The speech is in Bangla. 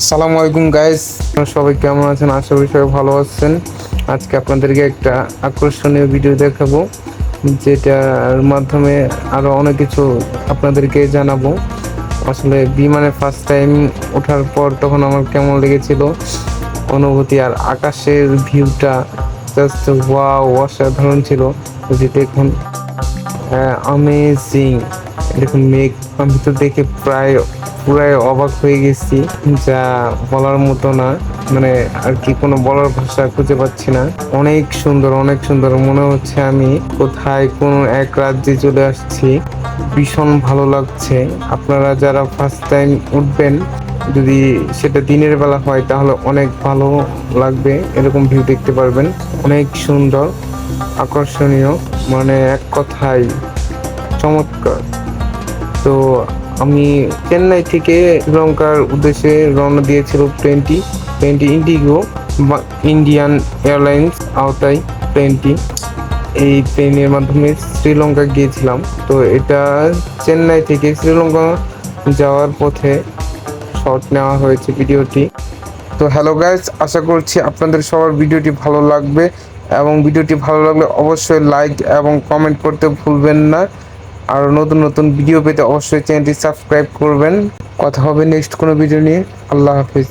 আসসালামু আলাইকুম গাইস সবাই কেমন আছেন? আশা করি সবাই ভালো আছেন। আজকে আপনাদেরকে একটা আকর্ষণীয় ভিডিও দেখাবো, যেটার মাধ্যমে আরও অনেক কিছু আপনাদেরকে জানাব। আসলে বিমানে ফার্স্ট টাইম ওঠার পর তখন আমার কেমন লেগেছিল, অনুভূতি আর আকাশের ভিউটা জাস্ট ওয়াও অসাধারণ ছিল। যে দেখুন অ্যামেজিং দেখুন মেঘ, আমি তো দেখে প্রায় পুরাই অবাক হয়ে গেছি যা বলার মতো না। মানে আর কি কোনো বলার ভাষা খুঁজে পাচ্ছি না। অনেক সুন্দর অনেক সুন্দর। মনে হচ্ছে আমি কোথায় কোনো এক রাজ্যে চলে আসছি। ভীষণ ভালো লাগছে। আপনারা যারা ফার্স্ট টাইম উঠবেন, যদি সেটা দিনের বেলা হয়, তাহলে অনেক ভালো লাগবে। এরকম ভিউ দেখতে পারবেন। অনেক সুন্দর, আকর্ষণীয়। মানে এক কথায় চমৎকার। তো আমি চেন্নাই থেকে শ্রীলঙ্কার উদ্দেশ্যে রওনা দিয়েছিল প্লেনটি প্লেনটি ইন্ডিগো বা ইন্ডিয়ান এয়ারলাইন্স আওতায় প্লেনটি এই ট্রেনের মাধ্যমে শ্রীলঙ্কা গিয়েছিলাম। তো এটা চেন্নাই থেকে শ্রীলঙ্কা যাওয়ার পথে শট নেওয়া হয়েছে ভিডিওটি। তো হ্যালো গাইস, আশা করছি আপনাদের সবার ভিডিওটি ভালো লাগবে। এবং ভিডিওটি ভালো লাগলে অবশ্যই লাইক এবং কমেন্ট করতে ভুলবেন না। আর নতুন নতুন ভিডিও পেতে অবশ্যই চ্যানেলটি সাবস্ক্রাইব করবেন। কথা হবে নেক্সট কোনো ভিডিও নিয়ে। আল্লাহ হাফিজ।